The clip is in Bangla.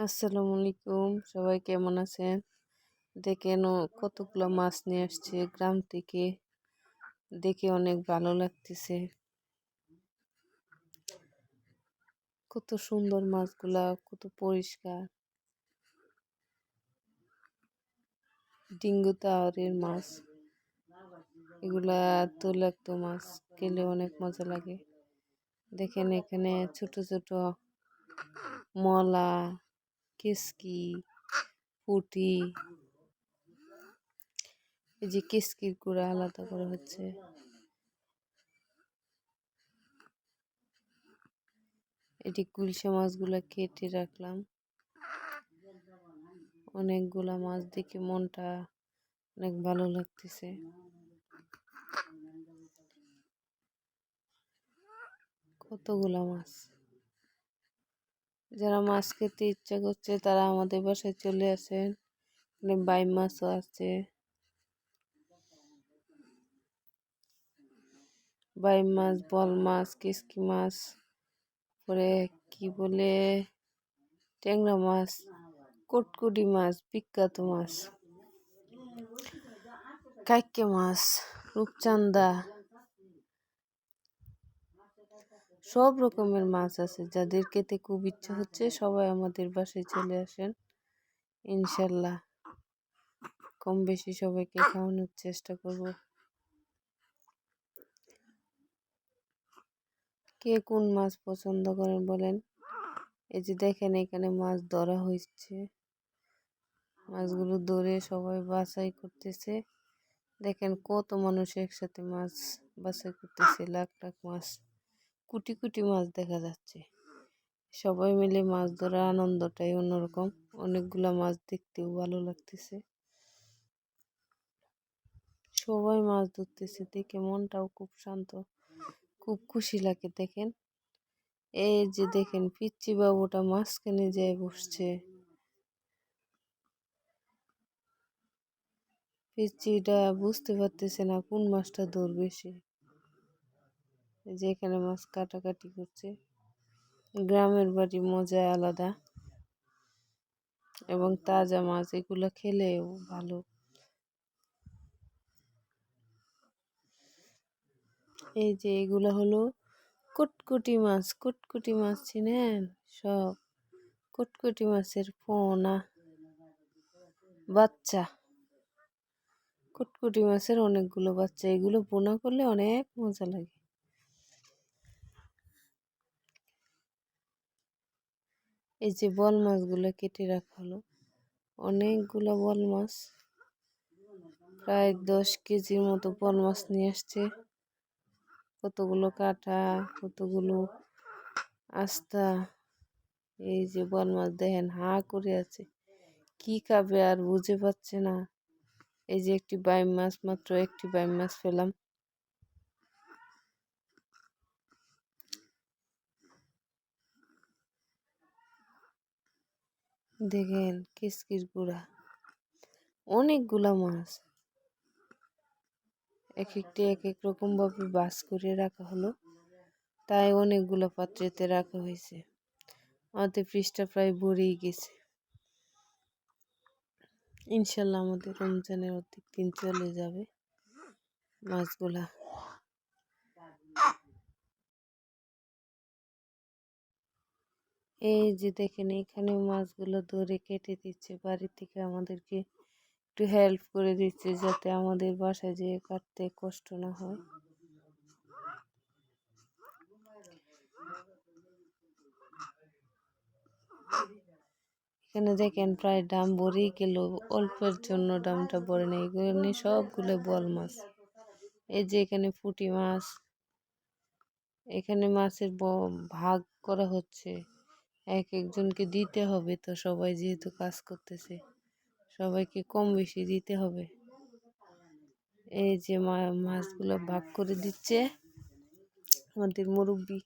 আসসালামু আলাইকুম। সবাই কেমন আছেন? দেখেন কতগুলো মাছ নিয়ে আসছে গ্রাম থেকে। দেখে অনেক ভালো লাগতেছে। কত সুন্দর মাছগুলা, কত পরিষ্কার। ডিঙ্গু তাওয়ারের মাছ। এগুলা তৈলাক্ত মাছ, খেলে অনেক মজা লাগে। দেখেন, এখানে ছোট ছোট মলা কেসকি, পুটি এই যে কেসকির গুঁড়া আলাদা করা হচ্ছে। এটি কুলসা মাছগুলা কেটে রাখলাম। অনেকগুলা মাছ দেখে মনটা অনেক ভালো লাগতেছে। কতগুলা মাছ? যারা মাছ খেতে ইচ্ছা করছে, তারা আমাদের বাসায় চলে আসেন। এখানে বাই মাছও আছে। বাই মাছ, বল মাছ, কিসকি মাছ পরে কি বলে, ট্যাংরা মাছ, কটকুটি মাছ, বিখ্যাত মাছ কাইকে মাছ রূপচান্দা সব রকমের মাছ আছে। যাদের খেতে খুব ইচ্ছা হচ্ছে সবাই আমাদের বাসায় চলে আসেন। ইনশাল্লাহ। কম বেশি সবাইকে খাওয়ানোর চেষ্টা করব। কে কোন মাছ পছন্দ করেন বলেন? এই যে দেখেন এখানে মাছ ধরা হয়েছে মাছগুলো ধরে সবাই বাছাই করতেছে। দেখেন কত মানুষ একসাথে মাছ বাছাই করতেছে, লাখ লাখ মাছ। কুটি কুটি মাছ দেখা যাচ্ছে। সবাই মিলে মাছ ধরার আনন্দটাই অন্যরকম। অনেকগুলা মাছ দেখতেও ভালো লাগতেছে। সবাই মাছ ধরতেছে দেখে মনটাও খুব শান্ত, খুব খুশি লাগে দেখেন। এই যে দেখেন পিচ্ছি বাবুটা মাঝখানে যেয়ে বসছে। পিচ্ছিটা বুঝতে পারতেছে না কোন মাছটা ধরবে সে। যে এখানে মাছ কাটাকাটি করছে। গ্রামের বাড়ি মজা আলাদা। এবং তাজা মাছ, এগুলো খেলেও ভালো। এই যে এগুলো হলো কুটকুটি মাছ। কুটকুটি মাছ চিনেন? সব। কুটকুটি মাছের পোনা। বাচ্চা। কুটকুটি মাছের অনেকগুলো বাচ্চা। এগুলো পোনা করলে অনেক মজা লাগে। এই যে বল মাছগুলো কেটে রাখা হলো। অনেকগুলো বল মাছ। প্রায় দশ কেজির মতো বল মাছ নিয়ে আসছে। কতগুলো কাটা, কতগুলো আস্তা। এই যে বল মাছ দেখেন, হা করে আছে। কি খাবে আর বুঝে পাচ্ছে না। এই যে একটি বাইম মাছ, মাত্র একটি বাইম মাছ পেলাম। দেখেন কিসকিস গুড়া। অনেকগুলা মাছ। এক একটি এক এক রকমভাবে বাস করে রাখা হলো। তাই অনেকগুলো পাত্রেতে রাখা হয়েছে। আমাদের ফ্রিজটা প্রায় ভরেই গেছে। ইনশাল্লাহ আমাদের রমজানের অর্ধেক দিন চলে যাবে মাছগুলা। এই যে দেখেন, এখানে মাছগুলো ধরে কেটে দিচ্ছে বাড়ি থেকে আমাদেরকে একটু হেল্প করে দিচ্ছে, যাতে আমাদের বাসায় যেয়ে কাটতে কষ্ট না হয়। এখানে দেখেন, প্রায় ডাম ভরেই গেল, অল্পের জন্য ডামটা ভরে নেই এগুলো সবগুলো বল মাছ। এই যে এখানে পুঁটি মাছ, এখানে মাছের ভাগ করা হচ্ছে। এক একজনকে দিতে হবে তো সবাই যেহেতু কাজ করতেছে, সবাইকে কম বেশি দিতে হবে। এই যে মাছগুলো ভাগ করে দিচ্ছে। আমাদের মুরব্বী